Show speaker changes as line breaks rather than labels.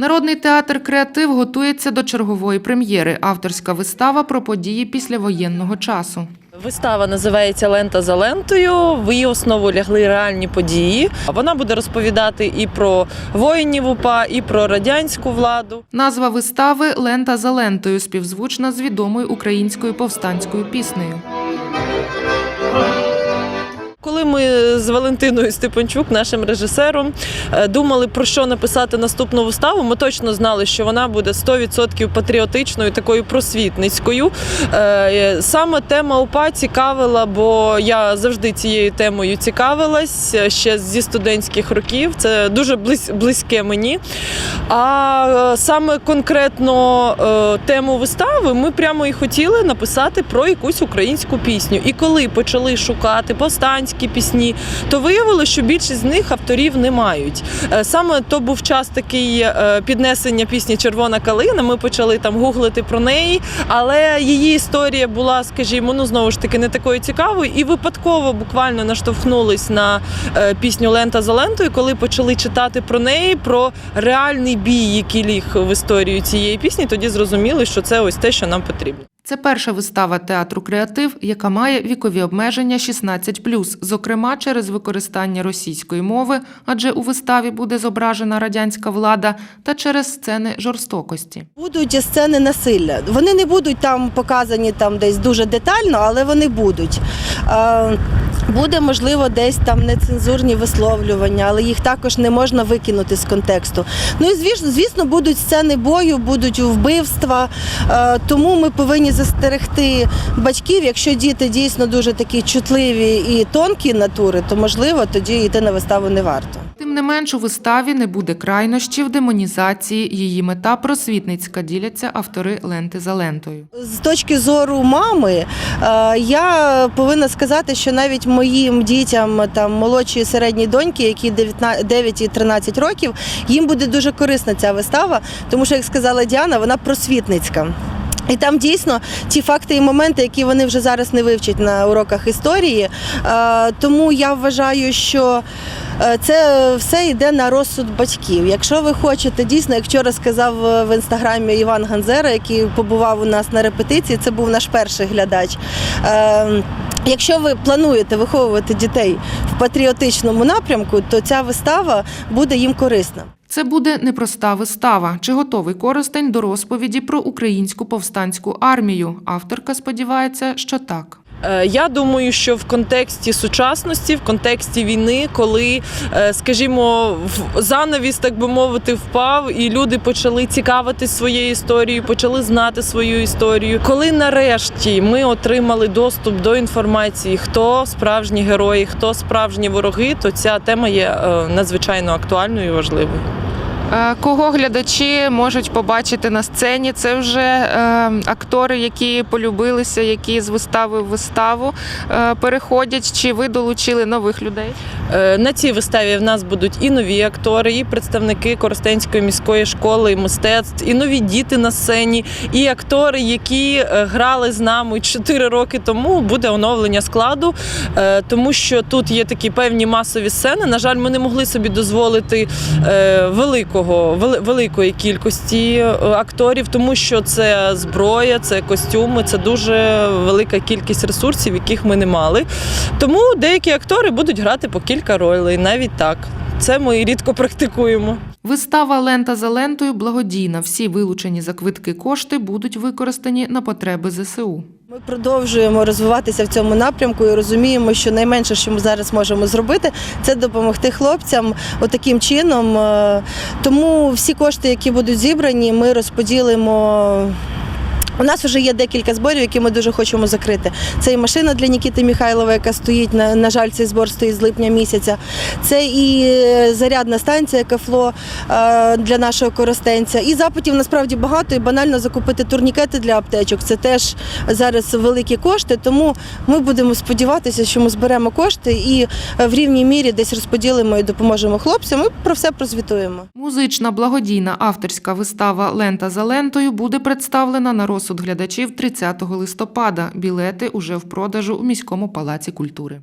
Народний театр Креатив готується до чергової прем'єри. Авторська вистава про події післявоєнного часу.
Вистава називається Лента за лентою. В її основу лягли реальні події. Вона буде розповідати і про воїнів УПА, і про радянську владу.
Назва вистави Лента за лентою співзвучна з відомою українською повстанською піснею.
Коли ми з Валентиною Степанчук, нашим режисером, е, думали про що написати наступну виставу, ми точно знали, що вона буде 100% патріотичною, такою просвітницькою. Е, Саме тема УПА цікавила, бо я завжди цією темою цікавилась е, ще зі студентських років. Це дуже близьке мені. А саме конкретно тему вистави ми прямо і хотіли написати про якусь українську пісню. І коли почали шукати повстанські пісні, то виявилося, що більшість з них авторів не мають. Е, Саме то був час такий е, піднесення пісні Червона калина. Ми почали там гуглити про неї, але її історія була, скажімо, ну знову ж таки не такою цікавою, і випадково буквально наштовхнулись на е, пісню Лента за лентою, коли почали читати про неї, про реальний бій, який ліг в історію цієї пісні. Тоді зрозуміли, що це ось те, що нам потрібно.
Це перша вистава театру Креатив, яка має вікові обмеження 16+, зокрема через використання російської мови, адже у виставі буде зображена радянська влада, та через сцени жорстокості.
Будуть сцени насилля. Вони не будуть там показані там десь дуже детально, але вони будуть. Буде можливо десь там нецензурні висловлювання, але їх також не можна викинути з контексту. Ну і звісно, звісно, будуть сцени бою, будуть вбивства. Е, Тому ми повинні застерегти батьків. Якщо діти дійсно дуже такі чутливі і тонкі натури, то можливо тоді йти на виставу не варто.
Тим не менш, у виставі не буде крайнощів, демонізації. Її мета просвітницька діляться автори ленти за лентою.
З точки зору мами, е, я повинна сказати, що навіть моїм дітям там молодші і середні доньки, які 19 9 і 13 років, їм буде дуже корисна ця вистава, тому що, як сказала Діана, вона просвітницька. І там дійсно ті факти і моменти, які вони вже зараз не вивчать на уроках історії. Е, Тому я вважаю, що е, це все йде на розсуд батьків. Якщо ви хочете, дійсно, як вчора сказав е, в інстаграмі Іван Ганзера, який побував у нас на репетиції, це був наш перший глядач. Якщо ви плануєте виховувати дітей в патріотичному напрямку, то ця вистава буде їм корисна.
Це буде непроста вистава. Чи готовий користень до розповіді про українську повстанську армію? Авторка сподівається, що так.
Е, Я думаю, що в контексті сучасності, в контексті війни, коли, е, скажімо, занавіс, так би мовити, впав, і люди почали цікавитись своєю історією, почали знати свою історію. Коли нарешті ми отримали доступ до інформації, хто справжні герої, хто справжні вороги, то ця тема є е, надзвичайно актуальною і важливою.
Е, Кого глядачі можуть побачити на сцені? Це вже е, актори, які полюбилися, які з вистави в виставу е, переходять. Чи ви долучили нових людей?
На цій виставі в нас будуть і нові актори, і представники Коростенської міської школи і мистецтв, і нові діти на сцені, і актори, які грали з нами 4 роки тому. Буде оновлення складу, тому що тут є такі певні масові сцени. На жаль, ми не могли собі дозволити е, великого вели- великої кількості е, акторів, тому що це зброя, це костюми, це дуже велика кількість ресурсів, яких ми не мали. Тому деякі актори будуть грати по кілька ролей, навіть так. Це ми рідко практикуємо.
Вистава Лента за лентою благодійна. Всі вилучені за квитки кошти будуть використані на потреби ЗСУ.
Ми продовжуємо розвиватися в цьому напрямку і розуміємо, що найменше, що ми зараз можемо зробити, це допомогти хлопцям отаким чином. Е, Тому всі кошти, які будуть зібрані, ми розподілимо. У нас вже є декілька зборів, які ми дуже хочемо закрити. Це і машина для Нікіти Михайлова, яка стоїть. На, на жаль, цей збор стоїть з липня місяця. Це і е, зарядна станція кафло е, для нашого коростенця. І запитів насправді багато. І банально закупити турнікети для аптечок. Це теж зараз великі кошти. Тому ми будемо сподіватися, що ми зберемо кошти і е, в рівній мірі десь розподілимо і допоможемо хлопцям. Ми про все прозвітуємо.
Музична благодійна авторська вистава Лента за лентою буде представлена на розсуд глядачів 30 листопада. Білети уже в продажу у міському палаці культури.